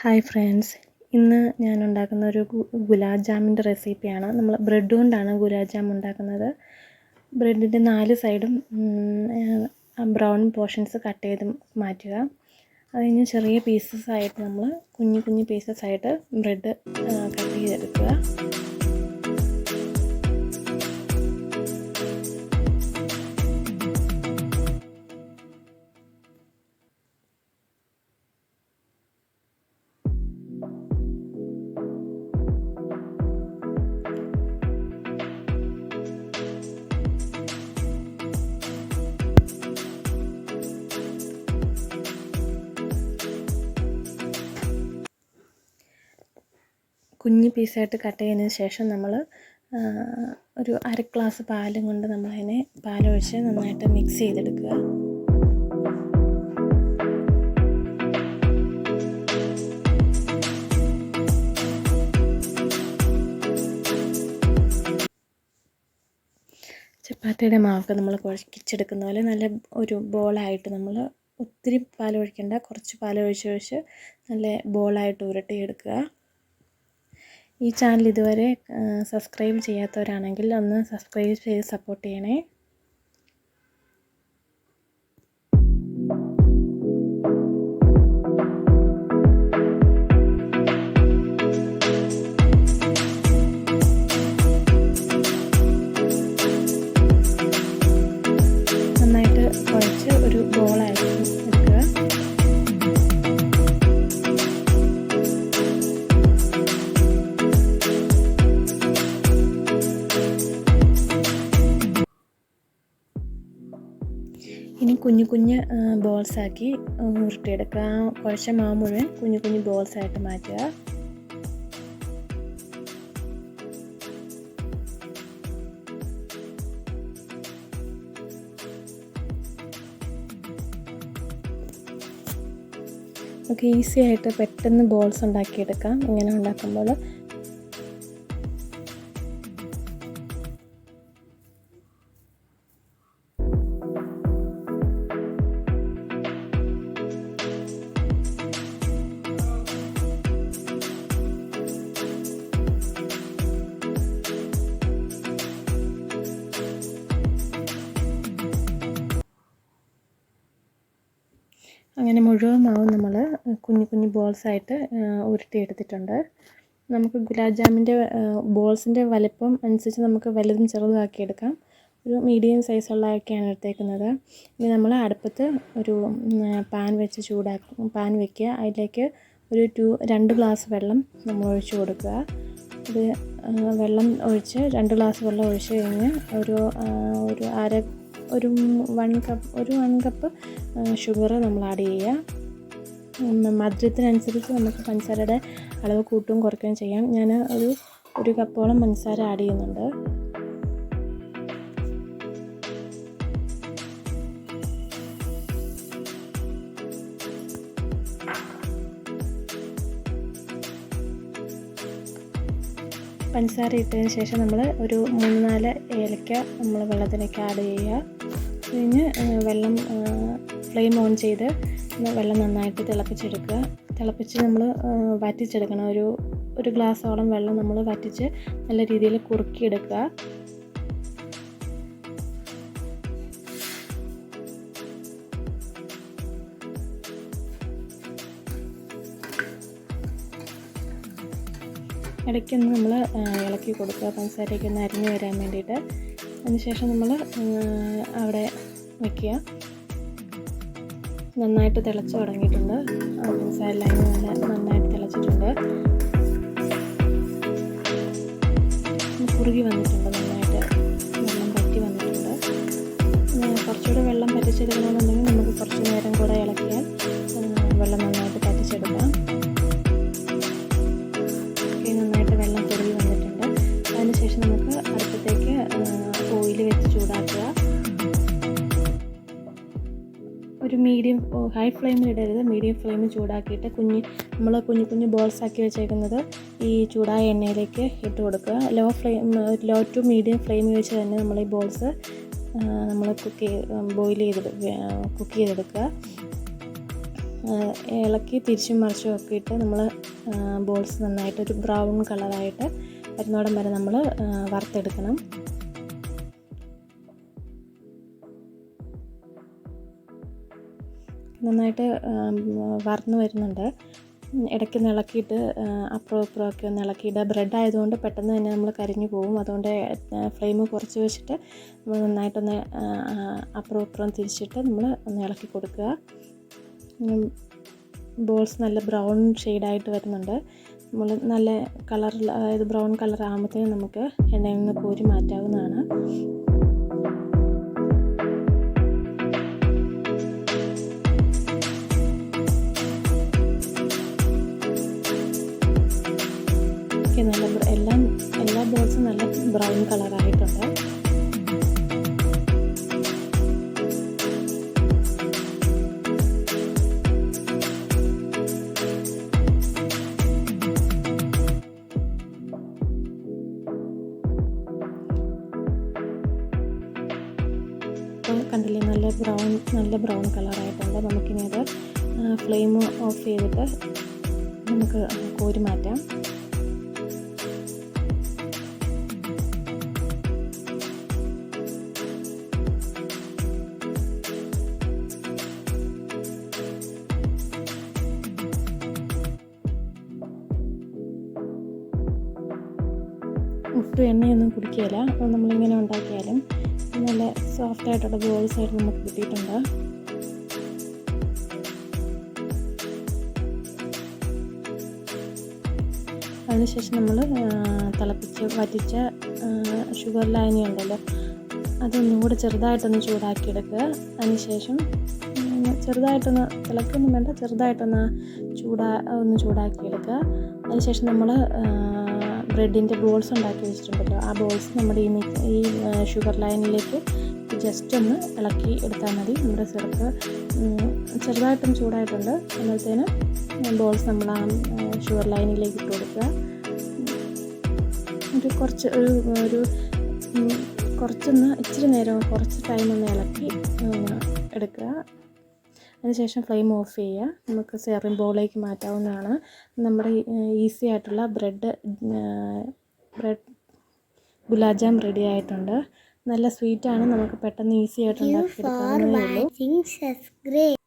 Hi friends. ഇന്ന് ഞാൻ ഉണ്ടാക്കുന്ന ഒരു ഗുലാബ് ജാമിന്റെ റെസിപ്പിയാണ്. നമ്മൾ ബ്രെഡ് കൊണ്ടാണ് ഗുലാബ് ജാം ഉണ്ടാക്കുന്നത്. ബ്രെഡിന്റെ നാല് സൈഡും ബ്രൗൺ പോർഷൻസ് കട്ട് ചെയ്ത് മാറ്റുക. അത് കഴിഞ്ഞ് ചെറിയ പീസസ് ആയിട്ട് നമ്മൾ കുഞ്ഞു കുഞ്ഞു പീസസ് ആയിട്ട് ബ്രെഡ് കട്ട് ചെയ്തെടുക്കുക. കുഞ്ഞ് പീസായിട്ട് കട്ട് ചെയ്തതിന് ശേഷം നമ്മൾ ഒരു അര ഗ്ലാസ് പാലും കൊണ്ട് നമ്മളതിനെ പാലൊഴിച്ച് നന്നായിട്ട് മിക്സ് ചെയ്തെടുക്കുക. ചപ്പാത്തിയുടെ മാവൊക്കെ നമ്മൾ കുഴക്കിച്ചെടുക്കുന്ന പോലെ നല്ല ഒരു ബോളായിട്ട് നമ്മൾ ഒത്തിരി പാൽ ഒഴിക്കേണ്ട കുറച്ച് പാൽ ഒഴിച്ചൊഴിച്ച് നല്ല ബോളായിട്ട് ഉരുട്ടിയെടുക്കുക. ഈ ചാനൽ ഇതുവരെ സബ്സ്ക്രൈബ് ചെയ്യാത്തവരാണെങ്കിൽ ഒന്ന് സബ്സ്ക്രൈബ് ചെയ്ത് സപ്പോർട്ട് ചെയ്യണേ. കുഞ്ഞു കുഞ്ഞ് ബോൾസാക്കി ഉരുട്ടിയെടുക്കുക ആ കുഴച്ച മാവ് മുഴുവൻ കുഞ്ഞു കുഞ്ഞു ബോൾസായിട്ട് മാറ്റുക. നമുക്ക് ഈസി ആയിട്ട് പെട്ടെന്ന് ബോൾസ് ഉണ്ടാക്കിയെടുക്കാം. ഇങ്ങനെ ഉണ്ടാക്കുമ്പോൾ അങ്ങനെ മുഴുവൻ മാവും നമ്മൾ കുഞ്ഞു കുഞ്ഞു ബോൾസായിട്ട് ഉരുട്ടിയെടുത്തിട്ടുണ്ട്. നമുക്ക് ഗുലാബ് ജാമിന്റെ ബോൾസിന്റെ വലിപ്പം അനുസരിച്ച് നമുക്ക് വലുതും ചെറുതും ആക്കിയെടുക്കാം. ഒരു മീഡിയം സൈസുള്ളതൊക്കെയാണ് എടുത്തേക്കുന്നത്. ഇനി നമ്മൾ അടുപ്പത്ത് ഒരു പാൻ വെച്ച് ചൂടാക്കും പാൻ വെക്കുക. അതിലേക്ക് ഒരു ടു രണ്ട് ഗ്ലാസ് വെള്ളം നമ്മൾ ഒഴിച്ചു കൊടുക്കുക. ഇത് വെള്ളം ഒഴിച്ച് രണ്ട് ഗ്ലാസ് വെള്ളം ഒഴിച്ച് കഴിഞ്ഞ് ഒരു ഒരു അര ഒരു വൺ കപ്പ് ഒരു വൺ കപ്പ് ഷുഗർ നമ്മൾ ആഡ് ചെയ്യുക. മധുരത്തിനനുസരിച്ച് നമുക്ക് പഞ്ചസാരയുടെ അളവ് കൂട്ടുകയും കുറയ്ക്കുകയും ചെയ്യാം. ഞാൻ ഒരു ഒരു കപ്പോളം പഞ്ചസാര ആഡ് ചെയ്യുന്നുണ്ട്. പഞ്ചസാര ഇട്ടതിന് ശേഷം നമ്മൾ ഒരു മൂന്ന് നാല് ഏലക്ക നമ്മൾ വെള്ളത്തിലേക്ക് ആഡ് ചെയ്യുക. കഴിഞ്ഞ് വെള്ളം ഫ്ലെയിം ഓൺ ചെയ്ത് വെള്ളം നന്നായിട്ട് തിളപ്പിച്ചെടുക്കുക. തിളപ്പിച്ച് നമ്മൾ വറ്റിച്ചെടുക്കണം. ഒരു ഒരു ഗ്ലാസ്സോളം വെള്ളം നമ്മൾ വറ്റിച്ച് നല്ല രീതിയിൽ കുറുക്കിയെടുക്കുക. ഇടയ്ക്കൊന്ന് നമ്മൾ ഇളക്കി കൊടുക്കുക. പഞ്ചസാരയ്ക്ക് ഒന്ന് അരിഞ്ഞ് വരാൻ വേണ്ടിയിട്ട്. അതിനുശേഷം നമ്മൾ അവിടെ വയ്ക്കുക നന്നായിട്ട് തിളച്ച് തുടങ്ങിയിട്ടുണ്ട്. പഞ്ചസാര ലൈൻ നല്ല നന്നായിട്ട് തിളച്ചിട്ടുണ്ട്. കുറുകി വന്നിട്ടുണ്ട് നന്നായിട്ട് വെള്ളം പറ്റി വന്നിട്ടുണ്ട്. കുറച്ചുകൂടെ വെള്ളം പറ്റിച്ചെടുക്കണമെന്നുണ്ടെങ്കിൽ നമുക്ക് കുറച്ച് നേരം കൂടെ ഇളക്കിയാൽ ഓയിൽ വെച്ച് ചൂടാക്കുക. ഒരു മീഡിയം ഹൈ ഫ്ലെയിമിൽ ഇടരുത്. മീഡിയം ഫ്ലെയിമിൽ ചൂടാക്കിയിട്ട് കുഞ്ഞ് നമ്മൾ കുഞ്ഞു കുഞ്ഞു ബോൾസ് ആക്കി വെച്ചേക്കുന്നത് ഈ ചൂടായ എണ്ണയിലേക്ക് ഇട്ട് കൊടുക്കുക. Low flame low to medium ഫ്ലെയിമിൽ വെച്ച് തന്നെ നമ്മൾ ഈ ബോൾസ് നമ്മൾ കുക്ക് ബോയിൽ ചെയ്ത് കുക്ക് ചെയ്തെടുക്കുക. ഇളക്കി തിരിച്ചും മറിച്ചും ഒക്കെ ഇട്ട് നമ്മൾ ബോൾസ് നന്നായിട്ട് ഒരു ബ്രൗൺ കളറായിട്ട് വരുന്നോടം വരെ നമ്മൾ വറുത്തെടുക്കണം. നന്നായിട്ട് വറന്ന് വരുന്നുണ്ട്. ഇടയ്ക്ക് നിളക്കിയിട്ട് അപ്പുറം ഇപ്പുറം ഒക്കെ ഒന്ന് ഇളക്കിയിട്ട് ബ്രെഡ് ആയതുകൊണ്ട് പെട്ടെന്ന് തന്നെ നമ്മൾ കരിഞ്ഞു പോകും. അതുകൊണ്ട് ഫ്ലെയിം കുറച്ച് വെച്ചിട്ട് നമ്മൾ നന്നായിട്ടൊന്ന് അപ്പുറം ഇപ്പുറം തിരിച്ചിട്ട് നമ്മൾ ഒന്ന് ഇളക്കി കൊടുക്കുക. ബോൾസ് നല്ല ബ്രൗൺ ഷെയ്ഡായിട്ട് വരുന്നുണ്ട്. നമ്മൾ നല്ല കളറിൽ അതായത് ബ്രൗൺ കളർ ആകുമ്പോഴത്തേനും നമുക്ക് എണ്ണയിൽ നിന്ന് കോരി മാറ്റാവുന്നതാണ്. ഓക്കെ നല്ല എല്ലാം എല്ലാ ബോൾസും നല്ല ബ്രൗൺ കളറായിട്ടുണ്ട് കണ്ടില്ലേ നല്ല ബ്രൗൺ നല്ല ബ്രൗൺ കളറായിട്ടുണ്ട് നമുക്കിനി അത് ഫ്ലെയിം ഓഫ് ചെയ്തിട്ട് നമുക്ക് കോരി മാറ്റാം. ഒട്ടും എണ്ണയൊന്നും കുടിക്കുകയില്ല. അപ്പോൾ നമ്മളിങ്ങനെ ഉണ്ടാക്കിയാലും നല്ല സോഫ്റ്റ് ആയിട്ടുള്ള ബോൾസ് ആയിട്ട് നമുക്ക് കിട്ടിയിട്ടുണ്ട്. അതിനുശേഷം നമ്മൾ തിളപ്പിച്ച് വറ്റിച്ച ഷുഗർ ലൈനി ഉണ്ടല്ലോ അതൊന്നും കൂടെ ചെറുതായിട്ടൊന്ന് ചൂടാക്കിയെടുക്കുക. അതിനുശേഷം ചെറുതായിട്ടൊന്ന് തിളക്കൊന്നും വേണ്ട ചെറുതായിട്ടൊന്ന് ചൂടാ ഒന്ന് ചൂടാക്കിയെടുക്കുക. അതിനുശേഷം നമ്മൾ ബ്രെഡിന്റെ ബോൾസ് ഉണ്ടാക്കി വെച്ചിട്ടുണ്ടല്ലോ. ആ ബോൾസ് നമ്മുടെ ഈ ഈ ഷുഗർ ലൈനിലേക്ക് ജസ്റ്റ് ഒന്ന് ഇളക്കി എടുത്താൽ മതി. നമ്മുടെ സിറപ്പ് ചെറുതായിട്ടും ചൂടായിട്ടുണ്ട്. അന്നത്തേന് ബോൾസ് നമ്മൾ ആ ഷുഗർ ലൈനിലേക്ക് ഇട്ട് കൊടുക്കുക. ഒരു കുറച്ച് ഒരു ഒരു കുറച്ചൊന്ന് ഇച്ചിരി നേരം കുറച്ച് ടൈം ഒന്ന് ഇളക്കി എടുക്കുക. അതിനുശേഷം ഫ്ലെയിം ഓഫ് ചെയ്യുക. നമുക്ക് സെറിംഗ് ബോളിലേക്ക് മാറ്റാവുന്നതാണ്. നമ്മുടെ ഈസി ആയിട്ടുള്ള bread bread gulab jam ready ആയിട്ടുണ്ട്. നല്ല സ്വീറ്റാണ് നമുക്ക് പെട്ടെന്ന് ഈസി ആയിട്ട് ഉണ്ടാക്കിയെടുക്കാവുന്നതേ ഉള്ളൂ.